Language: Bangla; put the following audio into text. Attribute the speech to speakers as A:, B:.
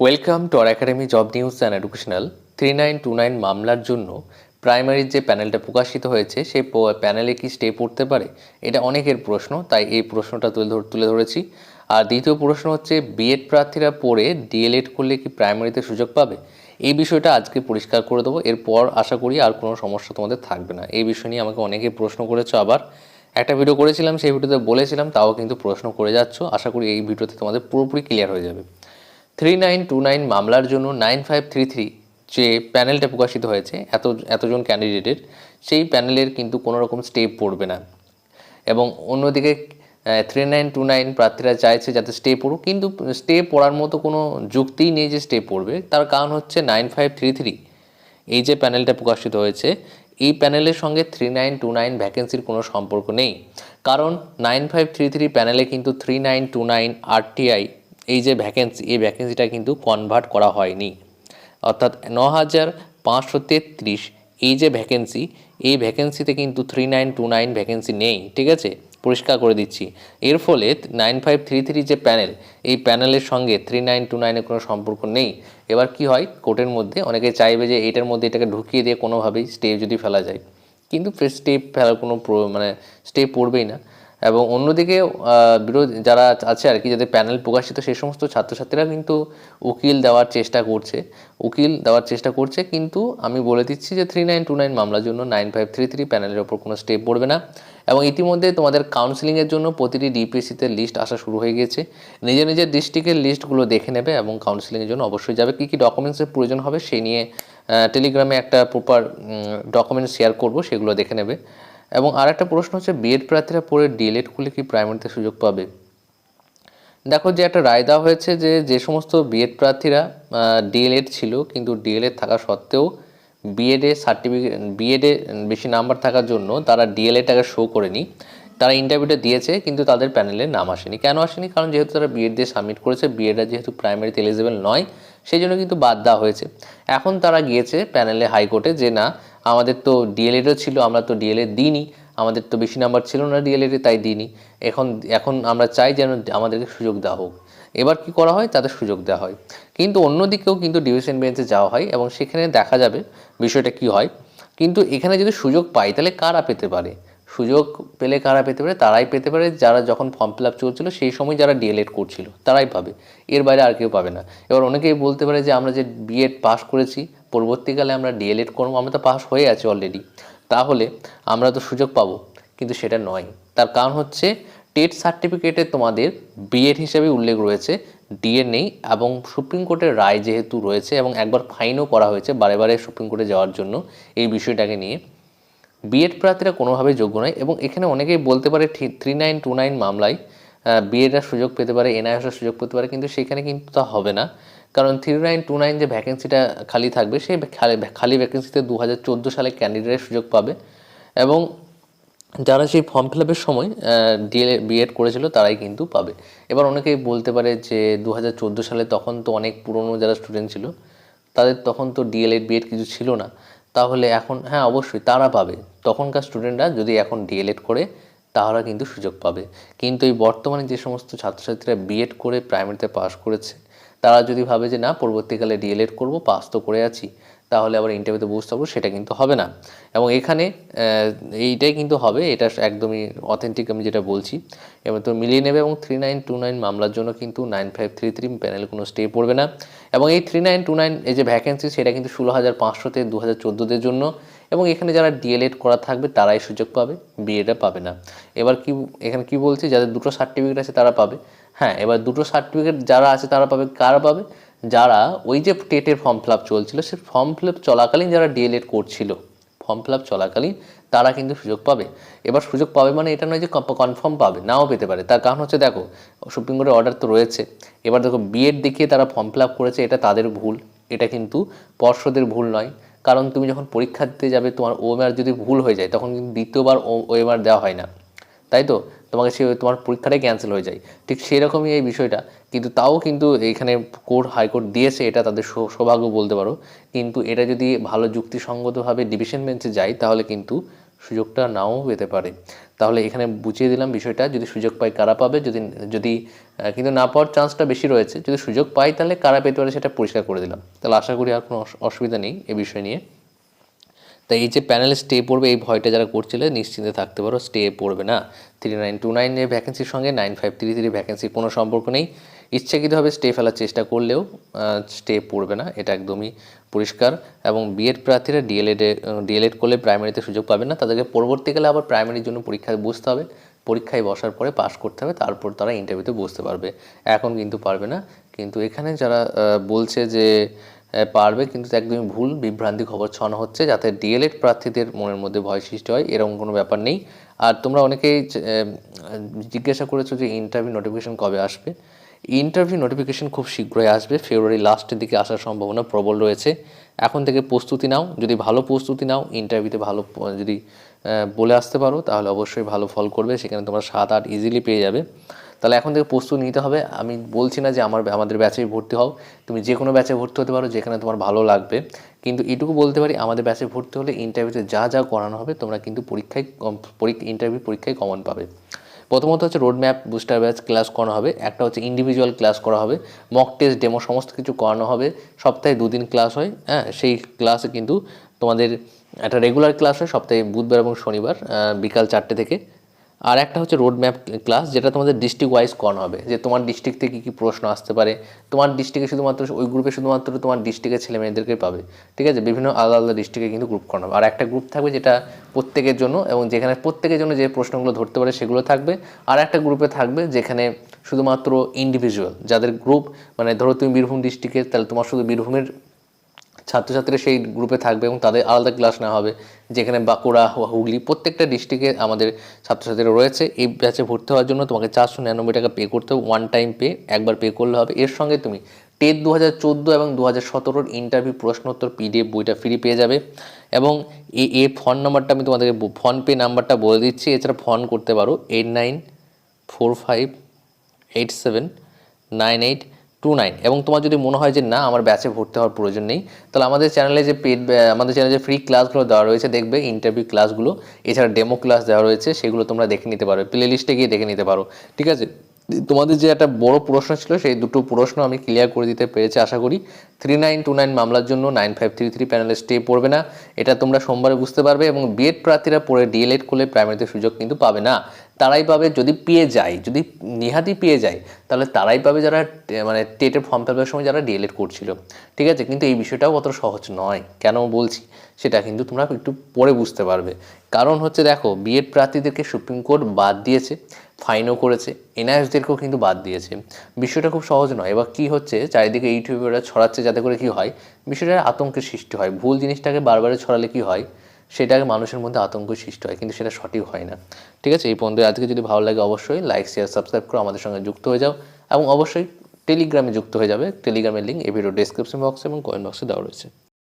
A: Welcome to R academy job news and educational three nine two nine মামলার জন্য প্রাইমারির যে প্যানেলটা প্রকাশিত হয়েছে সেই প্যানেলে কি স্টে পড়তে পারে? এটা অনেকের প্রশ্ন, তাই এই প্রশ্নটা তুলে তুলে ধরেছি। আর দ্বিতীয় প্রশ্ন হচ্ছে বিএড প্রার্থীরা পড়ে ডিএলএড করলে কি প্রাইমারিতে সুযোগ পাবে? এই বিষয়টা আজকে পরিষ্কার করে দেবো। এরপর আশা করি আর কোনো সমস্যা তোমাদের থাকবে না। এই বিষয় নিয়ে আমাকে অনেকে প্রশ্ন করেছ আবার। একটা ভিডিও করেছিলাম, সেই ভিডিওতে বলেছিলাম, তাও কিন্তু প্রশ্ন করে যাচ্ছ। আশা করি এই ভিডিওতে তোমাদের পুরোপুরি ক্লিয়ার হয়ে যাবে। থ্রি নাইন টু নাইন মামলার জন্য নাইন ফাইভ থ্রি থ্রি যে প্যানেলটা প্রকাশিত হয়েছে, এত, এতজন ক্যান্ডিডেটের, সেই প্যানেলের কিন্তু কোনো রকম স্টেপ পড়বে না। এবং অন্যদিকে থ্রি নাইন টু নাইন প্রার্থীরা চাইছে যাতে স্টে পড়ুক, কিন্তু স্টে পড়ার মতো কোনো যুক্তিই নেই যে স্টে পড়বে। তার কারণ হচ্ছে নাইন ফাইভ থ্রি থ্রি, এই যে প্যানেলটা প্রকাশিত হয়েছে, এই প্যানেলের সঙ্গে থ্রি নাইন টু নাইন ভ্যাকেন্সির কোনো সম্পর্ক নেই। কারণ নাইন ফাইভ থ্রি থ্রি প্যানেলে কিন্তু three nine two nine RTI এই যে ভ্যাকেন্সি এই ভ্যাকেন্সিটা কিন্তু কনভার্ট করা হয়নি। অর্থাৎ ন হাজার পাঁচশো তেত্রিশ এই যে ভ্যাকেন্সি এই ভ্যাকেন্সিতে কিন্তু three nine two nine vacancy নেই, ঠিক আছে? পরিষ্কার করে দিচ্ছি। এর ফলে নাইন ফাইভ থ্রি থ্রি যে প্যানেল এই প্যানেলের সঙ্গে থ্রি নাইন টু নাইনের কোনো সম্পর্ক নেই। এবার কি হয়? কোর্টের মধ্যে অনেকে চাইবে যে এটার মধ্যে এটাকে ঢুকিয়ে দিয়ে কোনোভাবেই স্টেপ যদি ফেলা যায়। কিন্তু স্টেপ ফেলার কোনো মানে স্টেপ পড়বেই না। এবং অন্যদিকে বিরোধী যারা আছে আর কি, যাদের প্যানেল প্রকাশিত, সেই সমস্ত ছাত্রছাত্রীরা কিন্তু উকিল দেওয়ার চেষ্টা করছে। উকিল দেওয়ার চেষ্টা করছে, কিন্তু আমি বলে দিচ্ছি যে থ্রি নাইন টু নাইন মামলার জন্য নাইন ফাইভ থ্রি থ্রি প্যানেলের ওপর কোনো স্টেপ পড়বে না। এবং ইতিমধ্যে তোমাদের কাউন্সিলিংয়ের জন্য প্রতিটি ডিপিএসসিতে লিস্ট আসা শুরু হয়ে গেছে। নিজের নিজের ডিস্ট্রিক্টের লিস্টগুলো দেখে নেবে এবং কাউন্সিলিংয়ের জন্য অবশ্যই যাবে। কী কী ডকুমেন্টসের প্রয়োজন হবে সেই নিয়ে টেলিগ্রামে একটা প্রপার ডকুমেন্ট শেয়ার করব, সেগুলো দেখে নেবে। এবং আর একটা প্রশ্ন হচ্ছে বিএড প্রার্থীরা পড়ে ডিএলএড করলে কি প্রাইমারিতে সুযোগ পাবে? দেখো যে একটা রায় দেওয়া হয়েছে যে যে সমস্ত বিএড প্রার্থীরা ডিএলএড ছিল, কিন্তু ডিএলএড থাকা সত্ত্বেও বিএডে সার্টিফিকেট বিএডে বেশি নাম্বার থাকার জন্য তারা ডিএলএডটাকে শো করেনি। তারা ইন্টারভিউটা দিয়েছে, কিন্তু তাদের প্যানেলে নাম আসেনি। কেন আসেনি? কারণ যেহেতু তারা বিএড দিয়ে সাবমিট করেছে বিএডটা যেহেতু প্রাইমারিতে এলিজিবল নয়, সেই জন্য কিন্তু বাদ দেওয়া হয়েছে। এখন তারা গিয়েছে প্যানেলে হাইকোর্টে যে না আমাদের তো ডিএলএডও ছিল, আমরা তো ডিএলএড দিইনি। আমাদের তো বেশি নাম্বার ছিল না ডিএলএডে তাই দিইনি। এখন এখন আমরা চাই যেন আমাদেরকে সুযোগ দেওয়া হোক। এবার কি করা হয়? তাদের সুযোগ দেওয়া হয়। কিন্তু অন্যদিকেও কিন্তু ডিভিশন বেঞ্চে যাওয়া হয় এবং সেখানে দেখা যাবে বিষয়টা কি হয়। কিন্তু এখানে যদি সুযোগ পাই, তাহলে কারা পেতে পারে? সুযোগ পেলে কারা পেতে পারে? তারাই পেতে পারে। যারা যখন ফর্ম ফিল আপ চলছিল, সেই সময় যারা ডিএলএড করছিল, তারাই পাবে। এর বাইরে আর কেউ পাবে না। এবার অনেকেই বলতে পারে যে, আমরা যে বিএড পাস করেছি পরবর্তীকালে আমরা ডিএলএড করব, আমরা তো পাস হয়ে আছি অলরেডি তাহলে আমরা তো সুযোগ পাবো, কিন্তু সেটা নয়। তার কারণ হচ্ছে টেট সার্টিফিকেটে তোমাদের বিএড হিসেবে উল্লেখ রয়েছে ডিএ নেই, এবং সুপ্রিম কোর্টের রায় যেহেতু রয়েছে, এবং একবার ফাইনও করা হয়েছে বারে বারে সুপ্রিম কোর্টে যাওয়ার জন্য, এই বিষয়টাকে নিয়ে। বিএড প্রার্থীরা কোনোভাবে যোগ্য নয়, এবং এখানে অনেকেই বলতে পারে থ্রি নাইন টু নাইন মামলায় বিএডের সুযোগ পেতে পারে এনআইএসের সুযোগ পেতে পারে, কিন্তু সেখানে কিন্তু তা হবে না। কারণ থ্রি নাইন টু নাইন যে ভ্যাকেন্সিটা খালি থাকবে, সেই খালি খালি ভ্যাকেন্সিতে দু হাজার চোদ্দ সালে ক্যান্ডিডেটের সুযোগ পাবে। এবং যারা সেই ফর্ম ফিল আপের সময় ডিএল বিএড করেছিল, তারাই কিন্তু পাবে। এবার অনেকেই বলতে পারে যে দু হাজার চোদ্দ সালে তখন তো অনেক পুরনো যারা স্টুডেন্ট ছিল, তাদের তখন তো ডিএলএড বিএড কিছু ছিল না। তাহলে এখন হ্যাঁ অবশ্যই তারা পাবে। তখনকার স্টুডেন্টরা যদি এখন ডিএলএড করে, তারা কিন্তু সুযোগ পাবে। কিন্তু এই বর্তমানে যে সমস্ত ছাত্রছাত্রীরা বিএড করে প্রাইমারিতে পাস করেছে তারা যদি ভাবে যে, না, পরবর্তীকালে ডিএলএড করব, পাস তো করে আছি, তাহলে আবার ইন্টারভিউতে বুঝতে পারব সেটা কিন্তু হবে না। এবং এখানে এইটাই কিন্তু হবে, এটা একদমই অথেন্টিক আমি যেটা বলছি। এবং তো মিলিয়ে নেবে এবং থ্রি নাইন টু নাইন মামলার জন্য কিন্তু nine five three three panel কোনো স্টে পড়বে না। এবং এই থ্রি নাইন টু নাইন এই যে ভ্যাকেন্সি সেটা কিন্তু ষোলো হাজার পাঁচশোতে দু হাজার চোদ্দোদের জন্য এবং এখানে যারা ডিএলএড করা থাকবে, তারাই সুযোগ পাবে বিএডটা পাবে না। এবার কি, এখানে কি বলছি? যাদের দুটো সার্টিফিকেট আছে, তারা পাবে। হ্যাঁ এবার দুটো সার্টিফিকেট যারা আছে, তারা পাবে, কারা পাবে? যারা ওই যে টেটের ফর্ম ফিল আপ চলছিল, সে ফর্ম ফিল আপ চলাকালীন যারা ডিএলএড করছিল ফর্ম ফিল আপ চলাকালীন, তারা কিন্তু সুযোগ পাবে। এবার সুযোগ পাবে মানে এটা নয় যে কনফার্ম পাবে, নাও পেতে পারে। তার কারণ হচ্ছে, দেখো সুপ্রিম কোর্টের অর্ডার তো রয়েছে। এবার দেখো বিএড দেখিয়ে তারা ফর্ম ফিল আপ করেছে, এটা তাদের ভুল। এটা কিন্তু পর্ষদের ভুল নয়। কারণ তুমি যখন পরীক্ষা দিতে যাবে, তোমার ওএমআর যদি ভুল হয়ে যায়, তখন কিন্তু দ্বিতীয়বার ওএমআর দেওয়া হয় না। তাই তো? তোমাকে সে তোমার পরীক্ষাটাই ক্যান্সেল হয়ে যায়। ঠিক সেরকমই এই বিষয়টা। কিন্তু তাও কিন্তু এখানে কোর্ট হাইকোর্ট দিয়েছে, এটা তাদের সৌভাগ্য বলতে পারো। কিন্তু এটা যদি ভালো যুক্তিসঙ্গতভাবে ডিভিশন বেঞ্চে যায়, তাহলে কিন্তু সুযোগটা নাও পেতে পারে। তাহলে এখানে বুঝিয়ে দিলাম বিষয়টা, যদি সুযোগ পায় কারা পাবে? যদি যদি কিন্তু না পাওয়ার চান্সটা বেশি রয়েছে, যদি সুযোগ পাই তাহলে কারা পেতে পারে সেটা পরিষ্কার করে দিলাম। তাহলে আশা করি আর কোনো অসুবিধা নেই এ বিষয় নিয়ে। তাই এই যে প্যানেলে স্টে পড়বে, এই ভয়টা যারা করছিলে নিশ্চিন্তে থাকতে পারো স্টে পড়বে না। থ্রি নাইন টু নাইনের ভ্যাকেন্সির সঙ্গে নাইন ফাইভ থ্রি থ্রি ভ্যাকেন্সির কোনো সম্পর্ক নেই। ইচ্ছাকৃতভাবে স্টে ফেলার চেষ্টা করলেও স্টে পড়বে না, এটা একদমই পরিষ্কার। এবং বিএড প্রার্থীরা ডিএলএডে ডিএলএড করলে প্রাইমারিতে সুযোগ পাবে না। তাদেরকে পরবর্তীকালে আবার প্রাইমারির জন্য পরীক্ষায় বসতে হবে। পরীক্ষায় বসার পরে পাশ করতে হবে, তারপর তারা ইন্টারভিউতে বসতে পারবে। এখন কিন্তু পারবে না। কিন্তু এখানে যারা বলছে যে পারবে, কিন্তু একদমই ভুল, বিভ্রান্তি খবর ছড়ানো হচ্ছে, যাতে ডিএলএড প্রার্থীদের মনের মধ্যে ভয় সৃষ্টি হয়, এরকম কোনো ব্যাপার নেই। আর তোমরা অনেকেই জিজ্ঞাসা করেছ যে ইন্টারভিউ নোটিফিকেশন কবে আসবে? ইন্টারভিউ নোটিফিকেশন খুব শীঘ্রই আসবে। ফেব্রুয়ারি লাস্টের দিকে আসার সম্ভাবনা প্রবল রয়েছে। এখন থেকে প্রস্তুতি নাও। যদি ভালো প্রস্তুতি নাও ইন্টারভিউতে ভালো, যদি বলে আসতে পারো, তাহলে অবশ্যই ভালো ফল করবে। সেখানে তোমরা সাত আট ইজিলি পেয়ে যাবে। তাহলে এখন থেকে প্রস্তুতি নিতে হবে। আমি বলছি না যে আমার, আমাদের ব্যাচেই ভর্তি হও। তুমি যে কোনো ব্যাচে ভর্তি হতে পারো, যেখানে তোমার ভালো লাগবে। কিন্তু এটুকু বলতে পারি, আমাদের ব্যাচে ভর্তি হলে ইন্টারভিউতে যা যা করানো হবে, তোমরা কিন্তু পরীক্ষায় পরীক্ষা ইন্টারভিউ পরীক্ষায় কমন পাবে। প্রথমত হচ্ছে road map booster batch class করানো হবে। একটা হচ্ছে ইন্ডিভিজুয়াল ক্লাস করা হবে। মক টেস্ট ডেমো সমস্ত কিছু করানো হবে। সপ্তাহে দুদিন ক্লাস হয় হ্যাঁ? সেই ক্লাসে কিন্তু তোমাদের একটা রেগুলার ক্লাস হয় সপ্তাহে বুধবার এবং শনিবার বিকাল চারটে থেকে। আর একটা হচ্ছে রোড ম্যাপ ক্লাস যেটা তোমাদের ডিস্ট্রিক্ট ওয়াইজ করানো হবে, যে তোমার ডিস্ট্রিক্ট থেকে কী কী প্রশ্ন আসতে পারে। তোমার ডিস্ট্রিক্টে শুধুমাত্র, ওই গ্রুপে শুধুমাত্র তোমার ডিস্ট্রিক্টের ছেলে মেয়েদেরকে পাবে, ঠিক আছে? বিভিন্ন আলাদা আলাদা ডিস্ট্রিক্টে কিন্তু গ্রুপ করানো হবে। আর একটা গ্রুপ থাকবে যেটা প্রত্যেকের জন্য, এবং যেখানে প্রত্যেকের জন্য যে প্রশ্নগুলো ধরতে পারে সেগুলো থাকবে। আর একটা গ্রুপে থাকবে যেখানে শুধুমাত্র ইন্ডিভিজুয়াল যাদের গ্রুপ মানে ধরো তুমি বীরভূম ডিস্ট্রিক্টের তাহলে তোমার শুধু বীরভূমের ছাত্রছাত্রীরা সেই গ্রুপে থাকবে এবং তাদের আলাদা ক্লাস নেওয়া হবে, যেখানে বাঁকুড়া, হুগলি প্রত্যেকটা ডিস্ট্রিক্টে আমাদের ছাত্রছাত্রীরা রয়েছে। এই ব্যাচে ভর্তি হওয়ার জন্য তোমাকে চারশো নিরানব্বই টাকা পে করতে হবে ওয়ান টাইম পে একবার পে করলে হবে। এর সঙ্গে তুমি টেট দু হাজার চোদ্দ এবং দু হাজার সতেরোর ইন্টারভিউ প্রশ্নোত্তর পিডিএফ বইটা ফ্রি পেয়ে যাবে। এবং এই এ ফোন নাম্বারটা আমি তোমাদেরকে ফোন পে নাম্বারটা বলে দিচ্ছি, এছাড়া ফোন করতে পারো eight nine four five eight seven nine eight two nine এবং তোমার যদি মনে হয় যে না, আমার ব্যাচে ভর্তি হওয়ার প্রয়োজন নেই, তাহলে আমাদের চ্যানেলে যে পেড আমাদের চ্যানেলে যে ফ্রি ক্লাসগুলো দেওয়া রয়েছে, দেখবে ইন্টারভিউ ক্লাসগুলো এছাড়া ডেমো ক্লাস দেওয়া রয়েছে, সেগুলো তোমরা দেখে নিতে পারো। প্লে লিস্টে গিয়ে দেখে নিতে পারো। ঠিক আছে? তোমাদের যে একটা বড় প্রশ্ন ছিল, সেই দুটো প্রশ্ন আমি ক্লিয়ার করে দিতে পেরেছি, আশা করি। থ্রি নাইন টু নাইন মামলার জন্য নাইন ফাইভ থ্রি থ্রি প্যানেলে স্টে পড়বে না। এটা তোমরা সোমবারে বুঝতে পারবে এবং বিএড প্রার্থীরা পড়ে ডিএলএড করলে প্রাইমারিতে সুযোগ কিন্তু পাবে না। তারাই পাবে যদি পেয়ে যায়, যদি নিহাতি পেয়ে যায়, তাহলে তারাই পাবে যারা মানে টেটের ফর্ম ফেলবার সময় যারা ডিএলএড করছিল। ঠিক আছে? কিন্তু এই বিষয়টাও অত সহজ নয়। কেন বলছি? সেটা কিন্তু তোমরা একটু পরে বুঝতে পারবে। কারণ হচ্ছে দেখো বিএড প্রার্থীদেরকে সুপ্রিম কোর্ট বাদ দিয়েছে। ফাইনও করেছে এনআইএসদেরকেও কিন্তু বাদ দিয়েছে। বিষয়টা খুব সহজ নয়। এবার কি হচ্ছে, চারিদিকে ইউটিউবে ওরা ছড়াচ্ছে যাতে করে কি হয়, বিষয়টা আতঙ্কের সৃষ্টি হয়। ভুল জিনিসটাকে বারবার ছড়ালে কি হয় সেটাকে মানুষের মধ্যে আতঙ্ক সৃষ্টি হয়, কিন্তু সেটা সঠিক হয় না। ঠিক আছে, এই পর্যন্ত আজকে যদি ভালো লাগে অবশ্যই লাইক শেয়ার সাবস্ক্রাইব করো আমাদের সঙ্গে যুক্ত হয়ে যাও। এবং অবশ্যই টেলিগ্রামে যুক্ত হয়ে যাবে। টেলিগ্রামের লিঙ্ক এই ভিডিও ডেসক্রিপশন বক্স এবং কয়েন বক্সে দেওয়া রয়েছে।